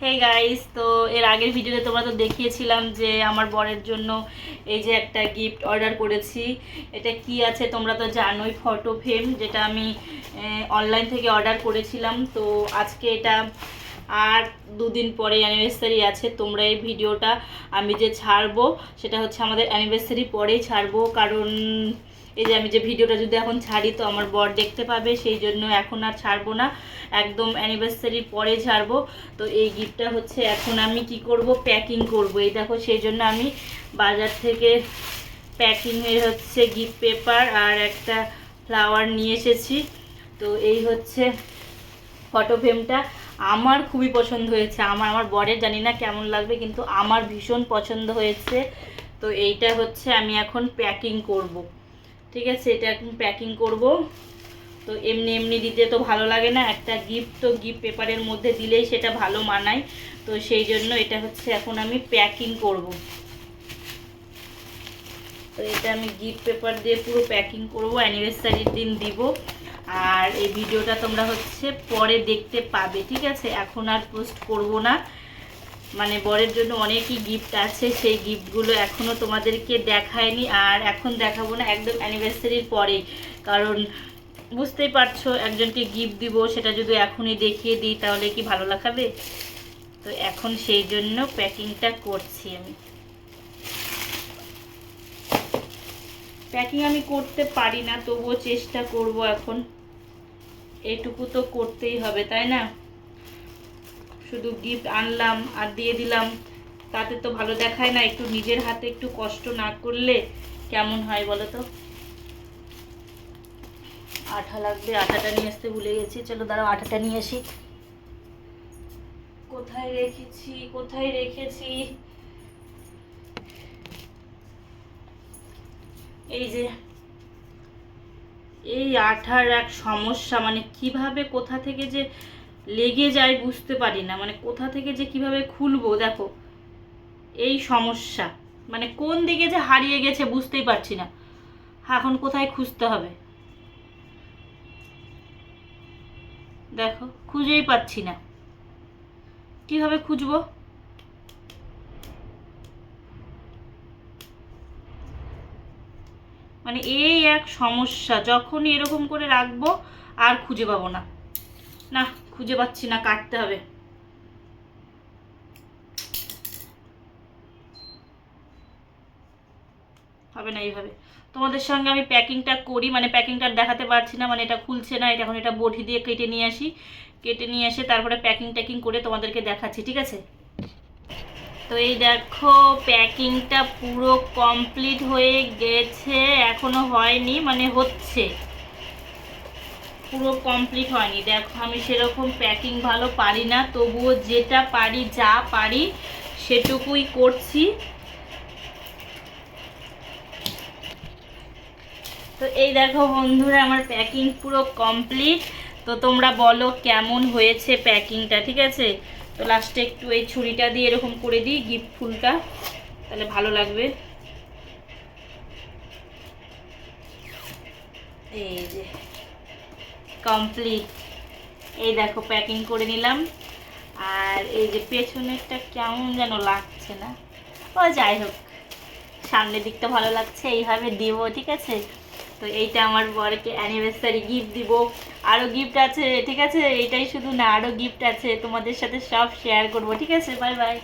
Hey guys তো এর আগের ভিডিওতে তোমরা তো দেখিয়েছিলাম যে আমার বরের জন্য এই যে একটা গিফট অর্ডার করেছি। এটা কি আছে তোমরা তো জানোই ফটো ফ্রেম যেটা আমি অনলাইন থেকে অর্ডার করেছিলাম। তো আজকে এটা আর দুদিন পরে অ্যানিভার্সারি আছে, তোমরা এই ভিডিওটা আমি যে ছাড়বো, সেটা হচ্ছে আমাদের অ্যানিভার্সারি পরেই ছাড়বো। কারণ এই যে আমি যে ভিডিওটা যদি এখন ছাড়ি, তো আমার বর দেখতে পাবে, সেই জন্য এখন আর ছাড়বো না। একদম অ্যানিভার্সারির পরে ছাড়বো। তো এই গিফটটা হচ্ছে এখন আমি কি করব? প্যাকিং করব। এই দেখো, সেই জন্য আমি বাজার থেকে প্যাকিংয়ের হচ্ছে গিফট পেপার আর একটা ফ্লাওয়ার নিয়ে এসেছি। তো এই হচ্ছে ফটো ফ্রেমটা আমার খুবই পছন্দ হয়েছে। আমার আমার বরের জানি না কেমন লাগবে, কিন্তু আমার ভীষণ পছন্দ হয়েছে। তো এইটা হচ্ছে আমি এখন প্যাকিং করব। ঠিক আছে? এটা এখন প্যাকিং করব। তো এমনি এমনি দিতে তো ভালো লাগে না। একটা গিফট তো গিফট পেপারের মধ্যে দিলেই সেটা ভালো মানায়। তো সেই জন্য এটা হচ্ছে এখন আমি প্যাকিং করব। তো এটা আমি গিফট পেপার দিয়ে পুরো প্যাকিং করব। অ্যানিভার্সারির দিন দিব। আর এই ভিডিওটা তোমরা হচ্ছে পরে দেখতে পাবে, ঠিক আছে? এখন আর পোস্ট করব না। মানে বরের জন্য অনেকই গিফট আছে, সেই গিফটগুলো এখনও তোমাদেরকে দেখায়নি, আর এখন দেখাবো না, একদম অ্যানিভার্সারির পরেই। কারণ বুঝতেই পারছ, একজনকে গিফট দিব, সেটা যদি এখনই দেখিয়ে দিই, তাহলে কি ভালো লাগাবে? তো এখন সেই জন্য প্যাকিংটা করছি আমি। প্যাকিং আমি করতে পারি না, তবুও চেষ্টা করব এখন। এটুকু তো করতেই হবে, তাই না? শুধু গিফট আনলাম আর দিয়ে দিলাম, তাতে তো ভালো দেখায় না, একটু নিজের হাতে একটু কষ্ট না করলে কেমন হয় বলো তো? আঠা লাগবে, আঠাটা নিয়ে আসতে ভুলে গেছি, চলো দাঁড়াও, আঠাটা নিয়ে আসি। কোথায় রেখেছি কোথায় রেখেছি? এই যে, এই আঠার এক সমস্যা মানে কীভাবে কোথা থেকে যে লেগে যায় বুঝতে পারি না মানে কোথা থেকে যে কীভাবে খুলবো, দেখো, এই সমস্যা মানে কোন দিকে যে হারিয়ে গেছে বুঝতেই পারছি না এখন কোথায় খুঁজতে হবে? দেখো, খুঁজেই পাচ্ছি না, কীভাবে খুঁজবো? মানে এই এক সমস্যা, যখনই এরকম করে রাখব আর খুঁজে পাবো না। না, খুঁজে পাচ্ছি না, কাটতে হবে। হবে না এইভাবে। তোমাদের সঙ্গে আমি প্যাকিংটা করি মানে প্যাকিংটা দেখাতে পারছি না মানে এটা খুলছে না, এটা এখন এটা বটি দিয়ে কেটে নিয়ে আসি। কেটে নিয়ে এসে তারপরে প্যাকিং ট্যাকিং করে তোমাদেরকে দেখাচ্ছি, ঠিক আছে? তো এই দেখো, প্যাকিংটা পুরো কমপ্লিট হয়ে গেছে, এখনও হয়নি মানে হচ্ছে। পুরো কমপ্লিট হয়নি। দেখো, আমি সেরকম প্যাকিং ভালো পারি না, তবুও যেটা পারি, যা পারি, সেটুকুই করছি। তো এই দেখো বন্ধুরা, আমার প্যাকিং পুরো কমপ্লিট। তো তোমরা বলো, কেমন হয়েছে প্যাকিংটা, ঠিক আছে? তো লাস্টে একটু এই ছুরিটা দিয়ে এরকম করে দিই গিফট ফুলটা। তাহলে ভালো লাগবে। এই যে কমপ্লিট এই দেখো প্যাকিং করে নিলাম। আর এই যে পেছনেরটা কেমন যেন লাগছে না। ও, যাই হোক। সামনের দিকটা ভালো লাগছে, এইভাবে দিব, ঠিক আছে? তো এইটা আমার বরকে অ্যানিভার্সারি গিফট দিব। আরও গিফট আছে, ঠিক আছে? এটাই শুধু না আরও গিফট আছে তোমাদের সাথে সব শেয়ার করব, ঠিক আছে? Bye bye